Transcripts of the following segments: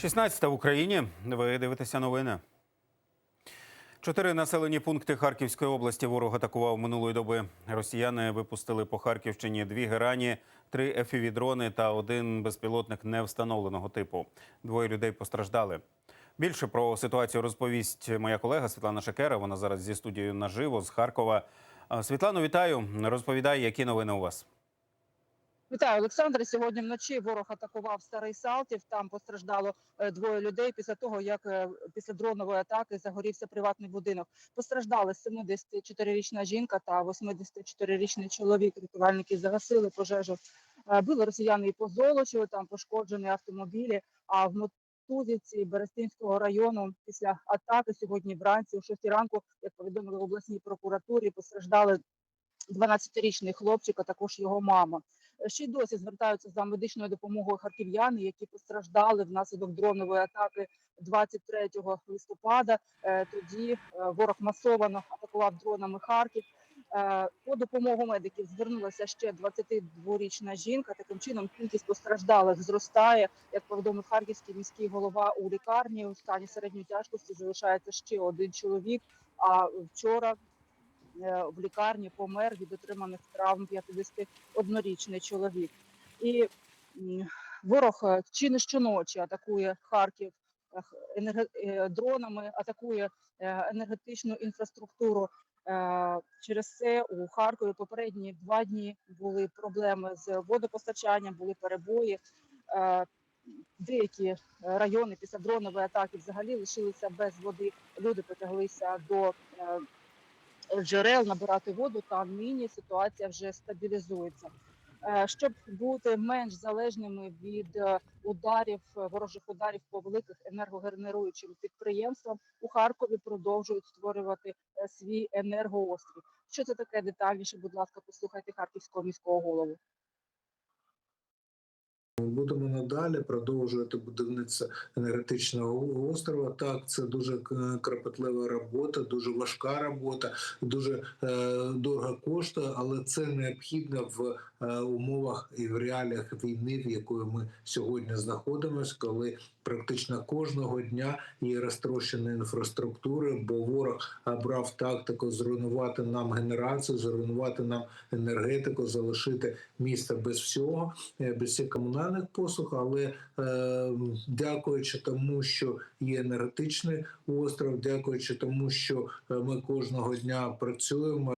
16 в Україні. Ви дивитеся новини. Чотири населені пункти Харківської області ворог атакував минулої доби. Росіяни випустили по Харківщині дві герані, три ефівідрони та один безпілотник невстановленого типу. Двоє людей постраждали. Більше про ситуацію розповість моя колега Світлана Шекера. Вона зараз зі студією наживо з Харкова. Світлано, вітаю. Розповідай, які новини у вас. Вітаю, Олександре. Сьогодні вночі ворог атакував старий Салтів. Там постраждало е, двоє людей після того, як е, після дронової атаки загорівся приватний будинок. Постраждали 74-річна жінка та 84-річний чоловік. Рятувальники загасили пожежу. Е, Били росіяни і по Золочеву, там пошкоджені автомобілі. А в Мотузівці Берестинського району після атаки сьогодні вранці о 6 ранку, як повідомили в обласній прокуратурі, постраждали 12-річний хлопчик, а також його мама. Ще й досі звертаються за медичною допомогою харків'яни, які постраждали внаслідок дронової атаки 23 листопада. Е, Тоді е, ворог масовано атакував дронами Харків. Е, По допомогу медиків звернулася ще 22-річна жінка. Таким чином кількість постраждалих зростає. Як повідомив харківський міський голова у лікарні у стані середньої тяжкості залишається ще один чоловік. А вчора е, в лікарні помер від отриманих травм 51-річний чоловік. І ворог е, чи не щоночі атакує Харків е, е, дронами, атакує е, енергетичну інфраструктуру. Е, Через це у Харкові попередні два дні були проблеми з водопостачанням, були перебої. Е, Деякі райони після дронової атаки взагалі лишилися без води. Люди потяглися до е, джерел набирати воду, та нині ситуація вже стабілізується. Е, Щоб бути менш залежними від е, ударів е, ворожих ударів по великих енергогенеруючим підприємствам, у Харкові продовжують створювати свій енергоострів. Що це таке детальніше? Будь ласка, послухайте харківського міського голову. Будемо надалі продовжувати будівництво енергетичного острова. Так, це дуже кропотлива робота, дуже важка робота, дуже е, кошта, коштує, але це необхідно в е, умовах і в реаліях війни, в якої ми сьогодні знаходимося, коли практично кожного дня є розтрощена інфраструктура, бо ворог обрав тактику зруйнувати нам генерацію, зруйнувати нам енергетику, залишити місто без всього е, без всіх комунальних послуг, але е, дякуючи тому, що є енергетичний остров, дякуючи тому, що е, ми кожного дня працюємо.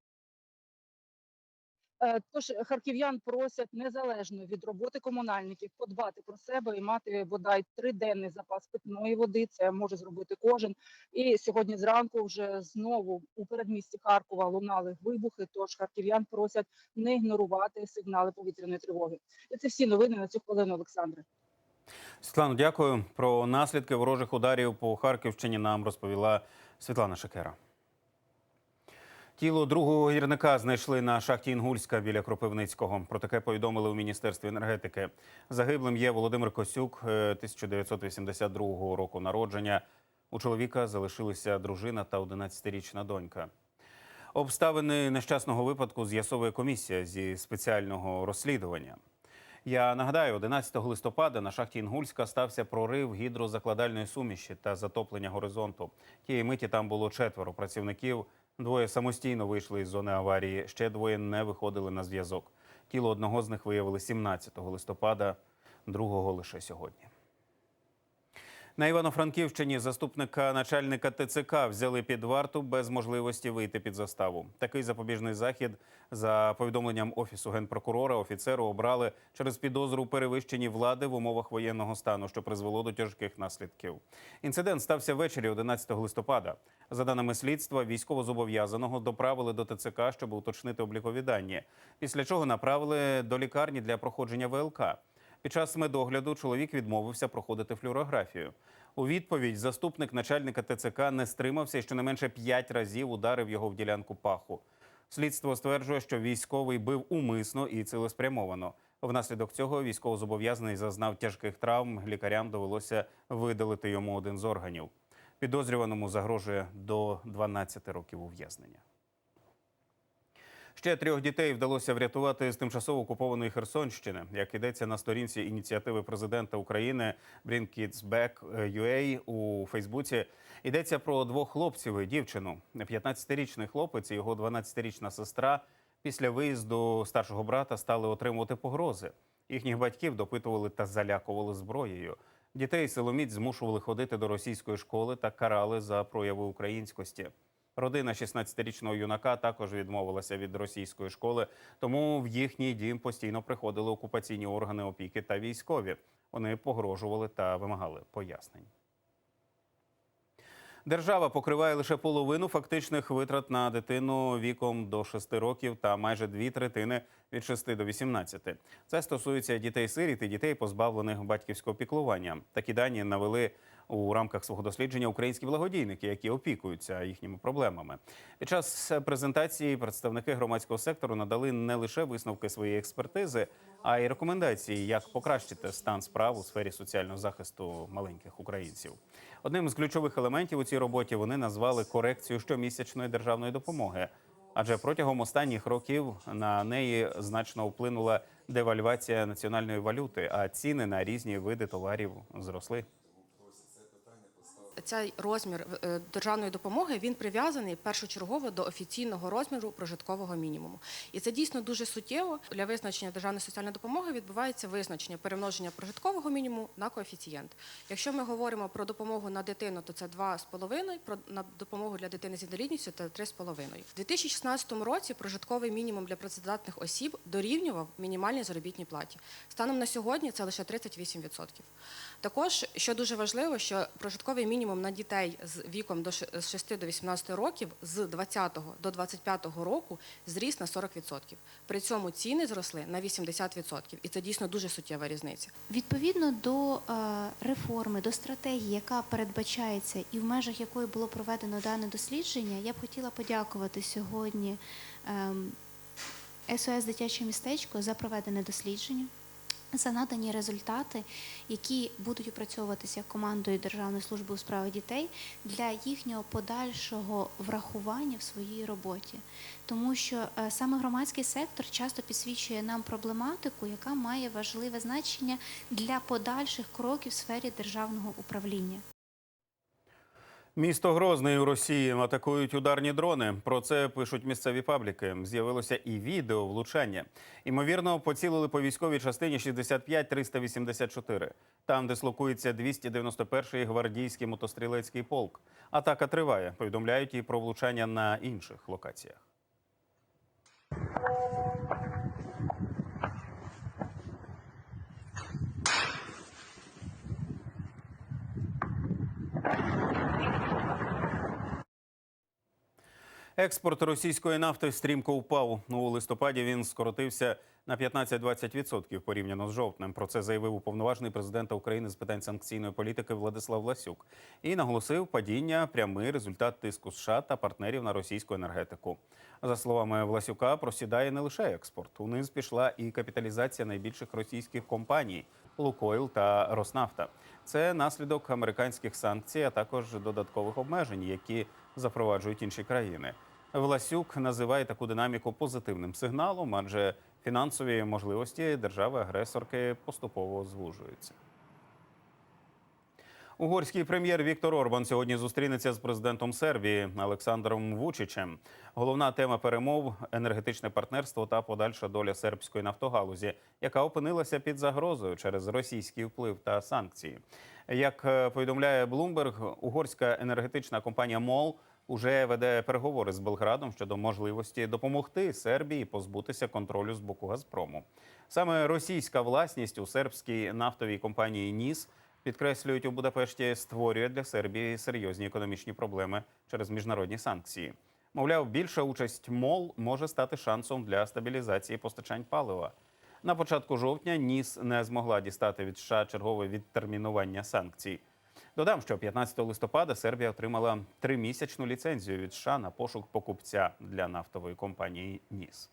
Е, Тож харків'ян просять незалежно від роботи комунальників подбати про себе і мати бодай триденний запас питної води. Це може зробити кожен. І сьогодні зранку вже знову у передмісті Харкова лунали вибухи. Тож харків'ян просять не ігнорувати сигнали повітряної тривоги. І це всі новини на цю хвилину, Олександре. Світлано, дякую. Про наслідки ворожих ударів по Харківщині нам розповіла Світлана Шекера. Тіло другого гірника знайшли на шахті Інгульська біля Кропивницького. Про таке повідомили у міністерстві енергетики. Загиблим є Володимир Косюк, е, 1982 року народження. У чоловіка залишилися дружина та 11-річна донька. Обставини нещасного випадку з'ясовує комісія зі спеціального розслідування. Я нагадаю, 11 листопада на шахті Інгульська стався прорив гідрозакладальної суміші та затоплення горизонту. Тієї миті там було четверо працівників. Двоє самостійно вийшли із зони аварії, ще двоє не виходили на зв'язок. Тіло одного з них виявили 17 листопада, другого лише сьогодні. На Івано-Франківщині заступника начальника ТЦК взяли під варту без можливості вийти під заставу. Такий запобіжний захід, за повідомленням офісу генпрокурора, офіцеру обрали через підозру перевищенні влади в умовах воєнного стану, що призвело до тяжких наслідків. Інцидент стався ввечері 11 листопада. За даними слідства, військовозобов'язаного доправили до ТЦК, щоб уточнити облікові дані. Після чого направили до лікарні для проходження ВЛК. Під час медогляду чоловік відмовився проходити флюорографію. У відповідь заступник начальника ТЦК не стримався і щонайменше п'ять разів ударив його в ділянку паху. Слідство стверджує, що військовий бив умисно і цілеспрямовано. Внаслідок цього військовозобов'язаний зазнав тяжких травм. Лікарям довелося видалити йому один з органів. Підозрюваному загрожує до 12 років ув'язнення. Ще трьох дітей вдалося врятувати з тимчасово окупованої Херсонщини. Як йдеться на сторінці ініціативи президента України Bring Kids Back UA у Фейсбуці, йдеться про двох хлопців і дівчину. 15-річний хлопець і його 12-річна сестра після виїзду старшого брата стали отримувати погрози. Їхніх батьків допитували та залякували зброєю. Дітей силоміць змушували ходити до російської школи та карали за прояви українськості. Родина 16-річного юнака також відмовилася від російської школи, тому в їхній дім постійно приходили окупаційні органи опіки та військові. Вони погрожували та вимагали пояснень. Держава покриває лише половину фактичних витрат на дитину віком до 6 років та майже дві третини від 6 до 18. Це стосується дітей-сиріт і дітей, позбавлених батьківського піклування. Такі дані навели у рамках свого дослідження українські благодійники, які опікуються їхніми проблемами. Під час презентації представники громадського сектору надали не лише висновки своєї експертизи, а й рекомендації, як покращити стан справ у сфері соціального захисту маленьких українців. Одним з ключових елементів у цій роботі вони назвали корекцію щомісячної державної допомоги. Адже протягом останніх років на неї значно вплинула девальвація національної валюти, а ціни на різні види товарів зросли. Цей розмір е, державної допомоги він прив'язаний першочергово до офіційного розміру прожиткового мінімуму. І це дійсно дуже суттєво. Для визначення державної соціальної допомоги відбувається визначення перемноження прожиткового мінімуму на коефіцієнт. Якщо ми говоримо про допомогу на дитину, то це 2,5, про на допомогу для дитини з інвалідністю це 3,5. У 2016 році прожитковий мінімум для працездатних осіб дорівнював мінімальній заробітній платі. Станом на сьогодні це лише 38%. Також, що дуже важливо, що прожитковий мінімум на дітей з віком до ш- з 6 до 18 років з 20 до 25 року зріс на 40%. При цьому ціни зросли на 80%. І це дійсно дуже суттєва різниця. Відповідно до е, реформи, до стратегії, яка передбачається і в межах якої було проведено дане дослідження, я б хотіла подякувати сьогодні ем, СОС Дитяче містечко за проведене дослідження. За надані результати, які будуть опрацьовуватися командою Державної служби у справах дітей для їхнього подальшого врахування в своїй роботі, тому що е, саме громадський сектор часто підсвічує нам проблематику, яка має важливе значення для подальших кроків в сфері державного управління. Місто Грозний у Росії атакують ударні дрони. Про це пишуть місцеві пабліки. З'явилося і відео влучання. Імовірно, поцілили по військовій частині 65-384, там дислокується 291-й гвардійський мотострілецький полк. Атака триває. Повідомляють і про влучання на інших локаціях. Експорт російської нафти стрімко впав. У листопаді він скоротився на 15-20% порівняно з жовтнем. Про це заявив уповноважений президента України з питань санкційної політики Владислав Ласюк і наголосив падіння прямий результат тиску США та партнерів на російську енергетику. За словами Власюка, просідає не лише експорт. Униз пішла і капіталізація найбільших російських компаній Лукойл та Роснафта. Це наслідок американських санкцій, а також додаткових обмежень, які запроваджують інші країни. Власюк називає таку динаміку позитивним сигналом, адже фінансові можливості держави-агресорки поступово звужуються. Угорський прем'єр Віктор Орбан сьогодні зустрінеться з президентом Сербії Олександром Вучичем. Головна тема перемов енергетичне партнерство та подальша доля сербської нафтогалузі, яка опинилася під загрозою через російський вплив та санкції. Як е, повідомляє Bloomberg, угорська енергетична компанія МОЛ уже веде переговори з Белградом щодо можливості допомогти Сербії позбутися контролю з боку Газпрому. Саме російська власність у сербській нафтовій компанії НІС підкреслюють у Будапешті, створює для Сербії серйозні економічні проблеми через міжнародні санкції. Мовляв, більша участь МОЛ може стати шансом для стабілізації постачань палива. На початку жовтня НІС не змогла дістати від США чергове відтермінування санкцій. Додам, що 15 листопада Сербія отримала тримісячну ліцензію від США на пошук покупця для нафтової компанії НІС.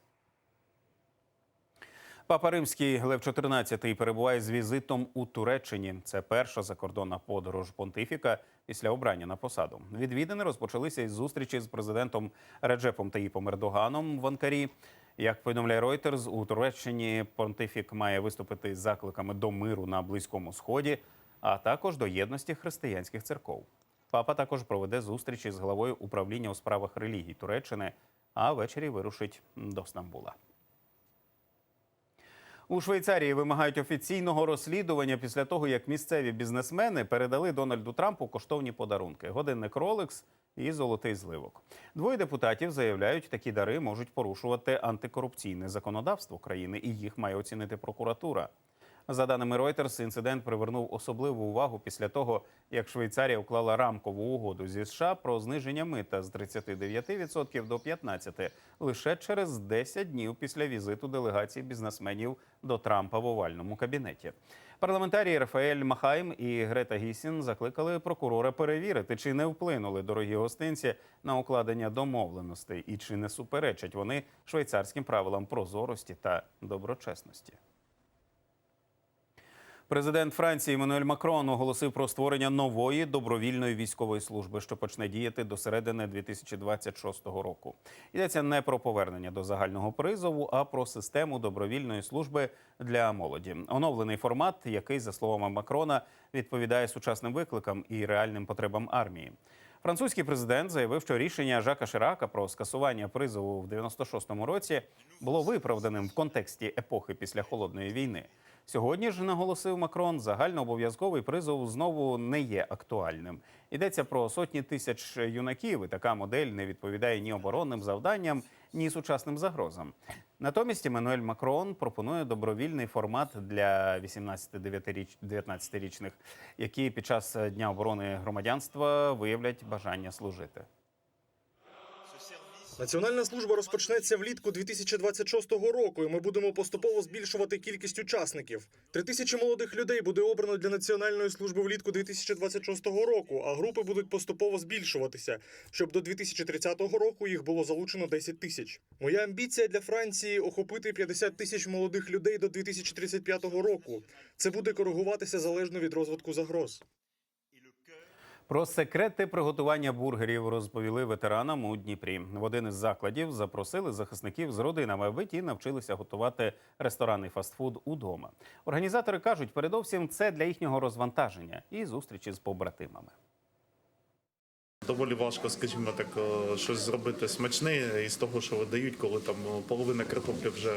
Папа Римський Лев XIV перебуває з візитом у Туреччині. Це перша закордонна подорож понтифіка після обрання на посаду. Відвідини розпочалися із зустрічі з президентом Реджепом Таїпом Ердоганом в Анкарі. Як повідомляє Reuters, у Туреччині понтифік має виступити з закликами до миру на Близькому Сході, а також до єдності християнських церков. Папа також проведе зустрічі з главою управління у справах релігій Туреччини, а ввечері вирушить до Стамбула. У Швейцарії вимагають офіційного розслідування після того, як місцеві бізнесмени передали Дональду Трампу коштовні подарунки: годинник Rolex і золотий зливок. Двоє депутатів заявляють, такі дари можуть порушувати антикорупційне законодавство країни, і їх має оцінити прокуратура. За даними Reuters, інцидент привернув особливу увагу після того, як Швейцарія уклала рамкову угоду зі США про зниження мита з 39% до 15% лише через 10 днів після візиту делегації бізнесменів до Трампа в овальному кабінеті. Парламентарії Рафаель Махайм і Грета Гісін закликали прокурора перевірити, чи не вплинули дорогі гостинці на укладення домовленостей і чи не суперечать вони швейцарським правилам прозорості та доброчесності. Президент Франції Еммануель Макрон оголосив про створення нової добровільної військової служби, що почне діяти до середини 2026 року. Йдеться не про повернення до загального призову, а про систему добровільної служби для молоді. Оновлений формат, який, за словами Макрона, відповідає сучасним викликам і реальним потребам армії. Французький президент заявив, що рішення Жака Ширака про скасування призову в 96-му році було виправданим в контексті епохи після холодної війни. Сьогодні ж наголосив Макрон, загальнообов'язковий призов знову не є актуальним. Йдеться про сотні тисяч юнаків, і така модель не відповідає ні оборонним завданням, ні сучасним загрозам. Натомість Еммануель Макрон пропонує добровільний формат для 18-19-річних, які під час Дня оборони громадянства виявлять бажання служити. Національна служба розпочнеться влітку 2026 року, і ми будемо поступово збільшувати кількість учасників. Три тисячі молодих людей буде обрано для національної служби влітку 2026 року, а групи будуть поступово збільшуватися, щоб до 2030 року їх було залучено 10 тисяч. Моя амбіція для Франції охопити 50 тисяч молодих людей до 2035 року. Це буде коригуватися залежно від розвитку загроз. Про секрети приготування бургерів розповіли ветеранам у Дніпрі. В один із закладів запросили захисників з родинами, аби ті навчилися готувати ресторанний фастфуд удома. Організатори кажуть, передовсім це для їхнього розвантаження і зустрічі з побратимами. Доволі важко, скажімо так, е, щось зробити смачне із того, що видають, коли там е, половина картоплі вже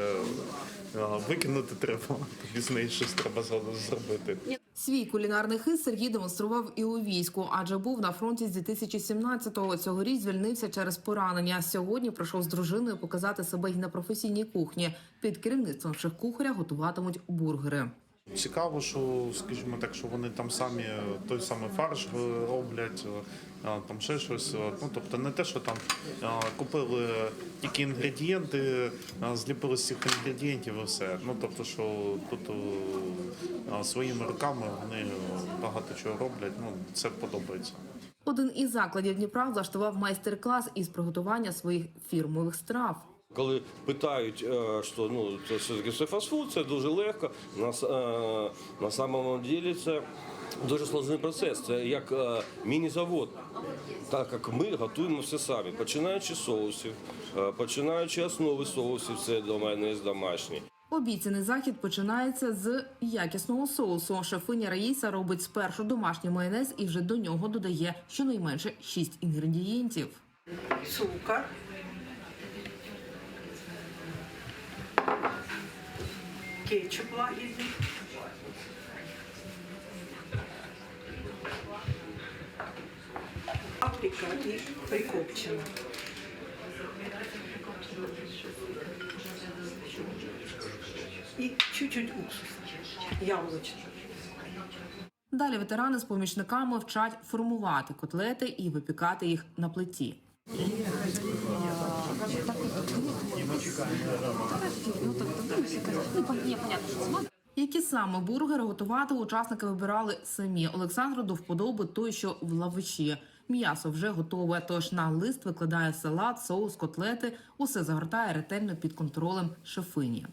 е, викинути треба, тоді з неї щось треба зробити. Свій кулінарний хист Сергій демонстрував і у війську, адже був на фронті з 2017-го. Цьогоріч звільнився через поранення. Сьогодні прийшов з дружиною показати себе й на професійній кухні. Під керівництвом шеф-кухаря готуватимуть бургери. Цікаво, що, скажімо так, що вони там самі е, той самий фарш роблять, е, е, там ще щось. Ну тобто не те, що там купили тільки інгредієнти, зліпили з цих інгредієнтів і все. Ну тобто, що тут своїми руками вони багато чого роблять. Ну це подобається. Один із закладів Дніпра влаштував майстер-клас із приготування своїх фірмових страв. Коли питають, е, що ну це все таки це фастфуд, це дуже легко. На, е, на самому ділі це дуже складний процес. Це як е, міні-завод. Так як ми готуємо все самі, починаючи з соусів, е, починаючи основи соусів, це до мене домашні. Обіцяний захід починається з якісного соусу. Шефиня Раїса робить спершу домашній майонез і вже до нього додає щонайменше 6 інгредієнтів. цукор, кетчуп лагідний, паприка і прикопчена. І чуть-чуть уксус, яблучний. Далі ветерани з помічниками вчать формувати котлети і випікати їх на плиті. Які саме бургери готувати учасники вибирали самі. Олександру до вподоби той, що в лавичі. М'ясо вже готове, тож на лист викладає салат, соус, котлети. Усе загортає ретельно під контролем шефині.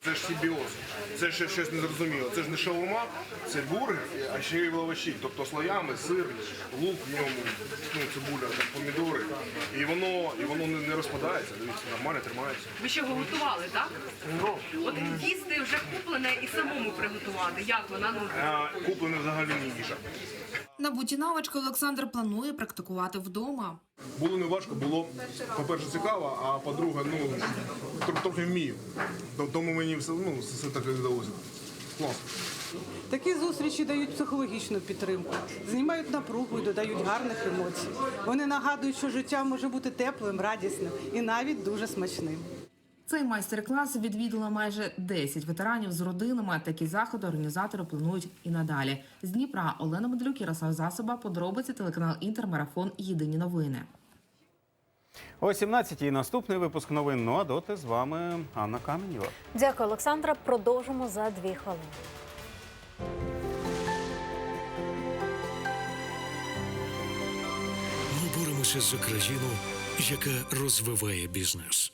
Це ж симбіоз. Це ще щось незрозуміле. Це ж не шаурма, це бургер, а ще й лаваші. Тобто слоями, сир, лук в ньому, ну, цибуля, там, помідори. І воно, і воно не, не розпадається. Дивіться, нормально тримається. Ви ще його готували, так? Ну, От їсти вже куплене і самому приготувати. Як вона ну а куплене взагалі не їжа. Набуті навички Олександр планує практикувати вдома. Було не важко, було, по-перше, цікаво, а по-друге, ну, трохи вмію. Тому мені все, ну, все таке вдалося. Клас. Такі зустрічі дають психологічну підтримку, знімають напругу і додають гарних емоцій. Вони нагадують, що життя може бути теплим, радісним і навіть дуже смачним. Цей майстер-клас відвідало майже 10 ветеранів з родинами. Такі заходи організатори планують і надалі. З Дніпра Олена Медлюк, Ярослав Засоба, подробиці телеканал Інтермарафон. Єдині новини. О 17-й наступний випуск новин. Ну а доти з вами Анна Каменєва. Дякую, Олександра. Продовжимо за дві хвилини. Ми боремося за країну, яка розвиває бізнес.